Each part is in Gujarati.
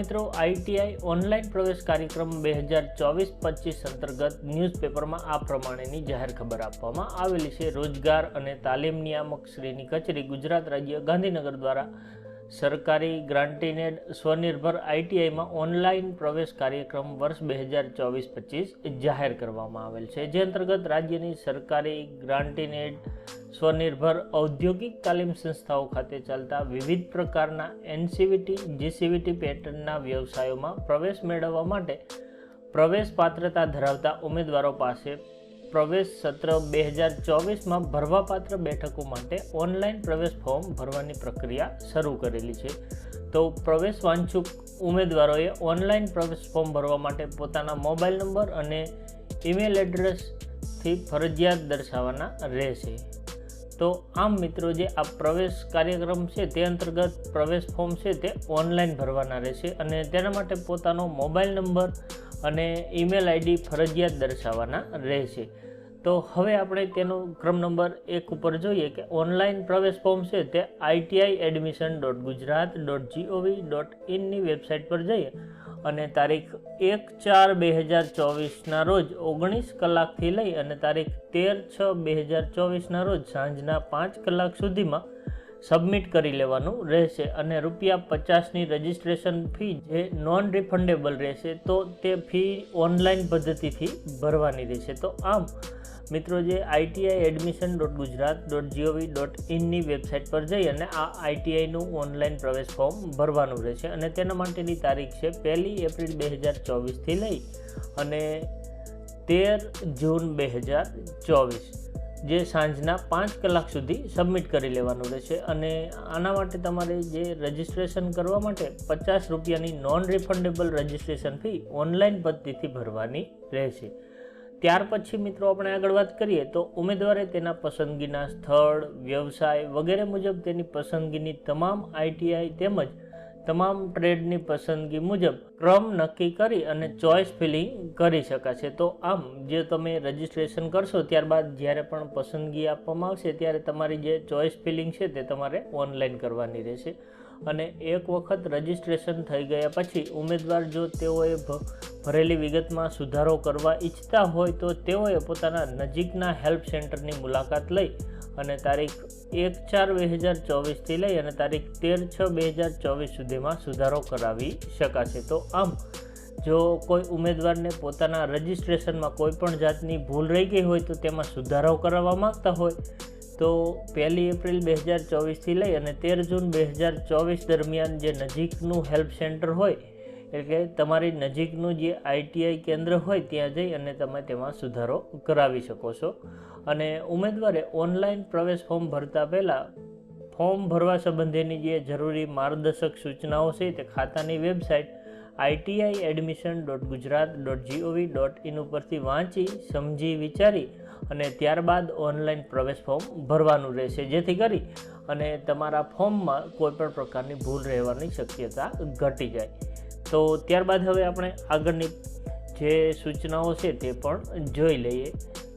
મિત્રો, આઈટીઆઈ ઓનલાઈન પ્રવેશ કાર્યક્રમ બે હજાર ચોવીસ પચીસ અંતર્ગત ન્યૂઝપેપરમાં આ પ્રમાણેની જાહેર ખબર આપવામાં આવેલી છે. રોજગાર અને તાલીમ નિયામક શ્રીની કચેરી ગુજરાત રાજ્ય ગાંધીનગર દ્વારા સરકારી ગ્રાન્ટીનેડ સ્વનિર્ભર આઈટીઆઈમાં ઓનલાઈન પ્રવેશ કાર્યક્રમ વર્ષ બે હજાર ચોવીસ પચીસ જાહેર કરવામાં આવેલ છે. જે અંતર્ગત રાજ્યની સરકારી ગ્રાન્ટીનેડ સ્વનિર્ભર ઔદ્યોગિક તાલીમ સંસ્થાઓ ખાતે ચાલતા વિવિધ પ્રકારના એનસીવીટી, જીસીવીટી પેટર્નના વ્યવસાયોમાં પ્રવેશ મેળવવા માટે પ્રવેશ પાત્રતા ધરાવતા ઉમેદવારો પાસે પ્રવેશ સત્ર બે હજાર ચોવીસમાં ભરવાપાત્ર બેઠકો માટે ઓનલાઈન પ્રવેશ ફોર્મ ભરવાની પ્રક્રિયા શરૂ કરેલી છે. તો પ્રવેશ વાંછુક ઉમેદવારોએ ઓનલાઈન પ્રવેશ ફોર્મ ભરવા માટે પોતાના મોબાઈલ નંબર અને ઈમેલ એડ્રેસથી ફરજિયાત દર્શાવવાના રહેશે. તો આમ મિત્રો જે આ પ્રવેશ કાર્યક્રમ છે તે અંતર્ગત પ્રવેશ ફોર્મ છે તે ઓનલાઈન ભરવાના રહેશે અને તેના માટે પોતાનો મોબાઈલ નંબર અને ઈમેલ આઈડી ફરજિયાત દર્શાવવાના રહેશે. તો હવે આપણે તેનો ક્રમ નંબર એક ઉપર જોઈએ કે ઓનલાઈન પ્રવેશ ફોર્મ છે તે ITI admission dot Gujarat dot GOV dot ઇનની website પર જઈએ અને તારીખ એક ચાર બે હજાર ચોવીસના રોજ ઓગણીસ કલાકથી લઈ અને તારીખ તેર છ બે હજાર ચોવીસના રોજ સાંજના પાંચ કલાક સુધીમાં સબમિટ કરી લેવાનું રહેશે અને રૂપિયા પચાસની રજિસ્ટ્રેશન ફી જે નોન રિફંડેબલ રહેશે, તો તે ફી ઓનલાઈન પદ્ધતિથી ભરવાની રહેશે. તો આમ, મિત્રો, જે ITI admission dot Gujarat dot GOV dot ઇનની website પર જઈ અને આ આઈટીઆઈનું ઓનલાઈન પ્રવેશ ફોર્મ ભરવાનું રહેશે. અને તેના માટેની તારીખ છે પહેલી એપ્રિલ બે હજાર ચોવીસથી લઈ અને તેર જૂન બે હજાર ચોવીસ. જે સાંજના પાંચ કલાક સુધી સબમિટ કરી લેવાનું રહેશે. અને આના માટે તમારે જે રજિસ્ટ્રેશન કરવા માટે પચાસ રૂપિયાની non refundable registration fee online પદ્ધતિથી ભરવાની રહેશે. ત્યાર પછી મિત્રો આપણે આગળ વાત કરીએ તો ઉમેદવારે તેના પસંદગીના સ્થળ, વ્યવસાય વગેરે મુજબ તેની પસંદગીની તમામ આઈટીઆઈ તેમજ તમામ ટ્રેડની પસંદગી મુજબ ક્રમ નક્કી કરી અને ચોઇસ ફિલિંગ કરી શકાશે. તો આમ, જે તમે રજિસ્ટ્રેશન કરશો, ત્યારબાદ જ્યારે પણ પસંદગી આપવામાં આવશે, ત્યારે તમારી જે ચોઇસ ફિલિંગ છે તે તમારે ઓનલાઈન કરવાની રહેશે. અને એક વખત રજિસ્ટ્રેશન થઈ ગયા પછી, ઉમેદવાર જો તેઓએ ભરેલી વિગતમાં સુધારો કરવા ઈચ્છતા હોય, તો તેઓએ પોતાના નજીકના હેલ્પ સેન્ટરની મુલાકાત લઈ અને તારીખ એક ચાર બે હજાર ચોવીસથી લઈ અને તારીખ તેર છ બે હજાર ચોવીસ સુધીમાં સુધારો કરાવી શકાશે. તો આમ, જો કોઈ ઉમેદવારને પોતાના રજિસ્ટ્રેશનમાં કોઈ પણ જાતની ભૂલ રહી ગઈ હોય તો તેમાં સુધારો કરાવવા માગતા હોય, તો પહેલી એપ્રિલ બે હજાર ચોવીસથી લઈ અને તેર જૂન બે હજાર ચોવીસ દરમિયાન જે નજીકનું હેલ્પ સેન્ટર હોય, એટલે કે તમારી નજીકનું જે આઈટીઆઈ કેન્દ્ર હોય ત્યાં જઈ અને તમે તેમાં સુધારો કરાવી શકો છો. અને ઉમેદવારે ઓનલાઈન પ્રવેશ ફોર્મ ભરતા પહેલાં ફોર્મ ભરવા સંબંધીની જે જરૂરી માર્ગદર્શક સૂચનાઓ છે તે ખાતાની website ITI admission dot Gujarat dot GOV dot in ઉપરથી વાંચી, સમજી, વિચારી અને ત્યારબાદ ઓનલાઈન પ્રવેશ ફોર્મ ભરવાનું રહેશે. જેથી કરી અને તમારા ફોર્મમાં કોઈપણ પ્રકારની ભૂલ રહેવાની શક્યતા ઘટી જાય. તો ત્યારબાદ હવે આપણે આગળની જે સૂચનાઓ છે તે પણ જોઈ લઈએ.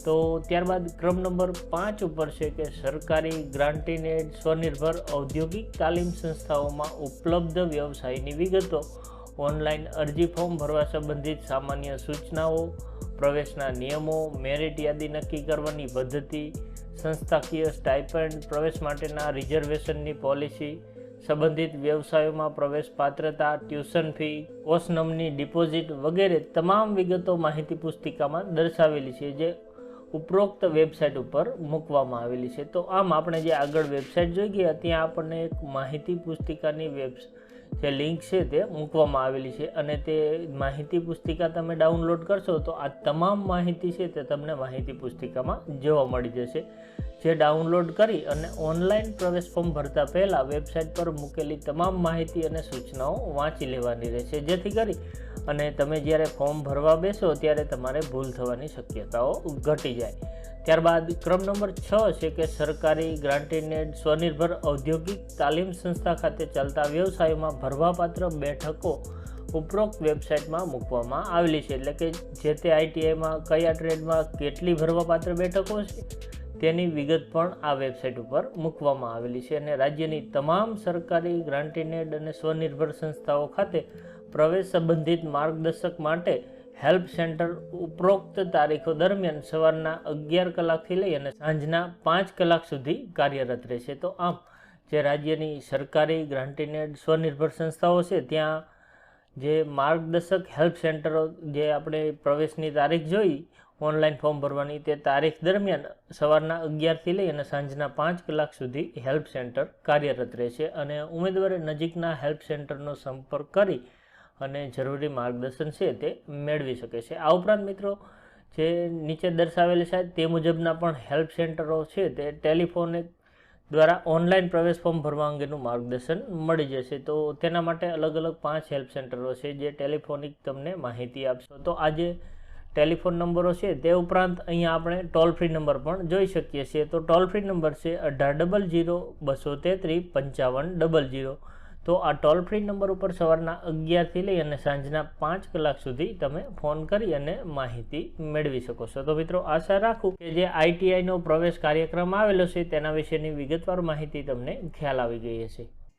તો ત્યારબાદ ક્રમ નંબર પાંચ ઉપર છે કે સરકારી ગ્રાન્ટીનેડ સ્વનિર્ભર ઔદ્યોગિક તાલીમ સંસ્થાઓમાં ઉપલબ્ધ વ્યવસાયની વિગતો, ઓનલાઈન અરજી ફોર્મ ભરવા સંબંધિત સામાન્ય સૂચનાઓ, પ્રવેશના નિયમો, મેરિટ યાદી નક્કી કરવાની પદ્ધતિ, સંસ્થાકીય સ્ટાઇપન્ડ, પ્રવેશ માટેના રિઝર્વેશનની પોલિસી, સંબંધિત વ્યવસાયોમાં પ્રવેશ પાત્રતા, ટ્યુશન ફી કોસ્નમની ડિપોઝિટ વગેરે તમામ વિગતો માહિતી પુસ્તિકામાં દર્શાવેલી છે, જે ઉપરોક્ત વેબસાઇટ ઉપર મૂકવામાં આવેલી છે. તો આમ આપણે જે આગળ વેબસાઇટ જોઈ ગયા ત્યાં આપણને એક માહિતી પુસ્તિકાની વેબ જે લિંક છે તે મૂકવામાં આવેલી છે અને તે માહિતી પુસ્તિકા તમે ડાઉનલોડ કરશો તો આ તમામ માહિતી છે તે તમને માહિતી પુસ્તિકામાં જોવા મળી જશે. જે ડાઉનલોડ કરી અને ઓનલાઈન પ્રવેશ ફોર્મ ભરતા પહેલાં વેબસાઇટ પર મૂકેલી તમામ માહિતી અને સૂચનાઓ વાંચી લેવાની રહેશે. જેથી કરી અને તમે જ્યારે ફોર્મ ભરવા બેસો ત્યારે તમારે ભૂલ થવાની શક્યતાઓ ઘટી જાય. ત્યારબાદ ક્રમ નંબર છ છે કે સરકારી ગ્રાન્ટીનેડ સ્વનિર્ભર ઔદ્યોગિક તાલીમ સંસ્થા ખાતે ચાલતા વ્યવસાયોમાં ભરવાપાત્ર બેઠકો ઉપરોક્ત વેબસાઇટમાં મૂકવામાં આવેલી છે. એટલે કે જે તે આઈટીઆઈમાં કયા ટ્રેડમાં કેટલી ભરવાપાત્ર બેઠકો છે, તેની વિગત પણ આ વેબસાઇટ ઉપર મૂકવામાં આવેલી છે. અને રાજ્યની તમામ સરકારી ગ્રાન્ટીનેડ અને સ્વનિર્ભર સંસ્થાઓ ખાતે પ્રવેશ સંબંધિત માર્ગદર્શક માટે હેલ્પ સેન્ટર ઉપરોક્ત તારીખો દરમિયાન સવારના અગિયાર કલાકથી લઈ અને સાંજના પાંચ કલાક સુધી કાર્યરત રહેશે. તો આમ, જે રાજ્યની સરકારી ગ્રાન્ટીનેડ સ્વનિર્ભર સંસ્થાઓ છે, ત્યાં જે માર્ગદર્શક હેલ્પ સેન્ટરો જે આપણે પ્રવેશની તારીખ જોઈ, ઓનલાઈન ફોર્મ ભરવાની તે તારીખ દરમિયાન સવારના અગિયારથી લઈ અને સાંજના પાંચ કલાક સુધી હેલ્પ સેન્ટર કાર્યરત રહેશે. અને ઉમેદવારે નજીકના હેલ્પ સેન્ટરનો સંપર્ક કરી અને જરૂરી માર્ગદર્શન છે તે મેળવી શકે છે. આ ઉપરાંત મિત્રો, જે નીચે દર્શાવેલ છે તે મુજબના પણ હેલ્પ સેન્ટરો છે તે ટેલિફોનિક દ્વારા ઓનલાઈન પ્રવેશ ફોર્મ ભરવા અંગેનું માર્ગદર્શન મળી જશે. તો તેના માટે અલગ અલગ પાંચ હેલ્પ સેન્ટરો છે જે ટેલિફોનિક તમને માહિતી આપશો. તો આજે ટેલિફોન નંબરો છે તે ઉપરાંત અહીંયા આપણે ટોલ ફ્રી નંબર પણ જોઈ શકીએ છીએ. તો ટોલ ફ્રી નંબર છે અઢાર ડબલ જીરો બસો તેત્રીસ પંચાવન ડબલ જીરો તો આ ટોલ ફ્રી નંબર ઉપર સવારના અગિયારથી લઈ અને સાંજના પાંચ કલાક સુધી તમે ફોન કરી અને માહિતી મેળવી શકો છો. તો મિત્રો, આશા રાખું કે જે આઈટીઆઈનો પ્રવેશ કાર્યક્રમ આવેલો છે તેના વિશેની વિગતવાર માહિતી તમને ખ્યાલ આવી ગઈ હશે.